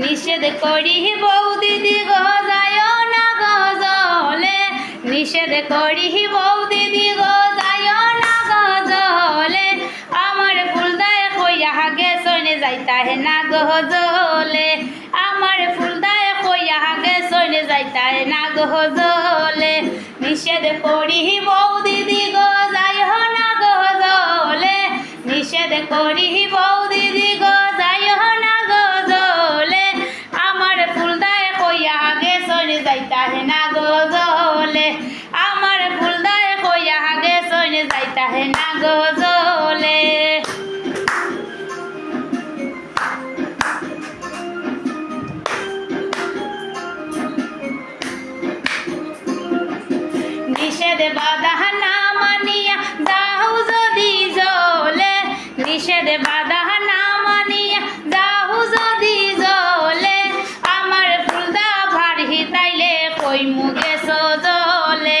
নিষেধ করি বৌ দিদি গো যায় না গজলে নিষেধ করি বৌ দিদি গো যায় না গজলে আমার ফুলদায় কইয়া গে সইনে যাইতা হে না গজলে আমার ফুলদায় কইয়া গে সইনে যাইতা হে না গজলে নিষেধ করি বৌ দিদি গো যায় না গজলে নিষেধ করি বৌ দিদি গো না গজলে নিষেধ বাধা না মানিয়া দাও যদি জলে। নিষেধ বাধা না মানিয়া দাও যদি জলে। আমার ফুলদা ভারি তাইলে কই মুগে সজলে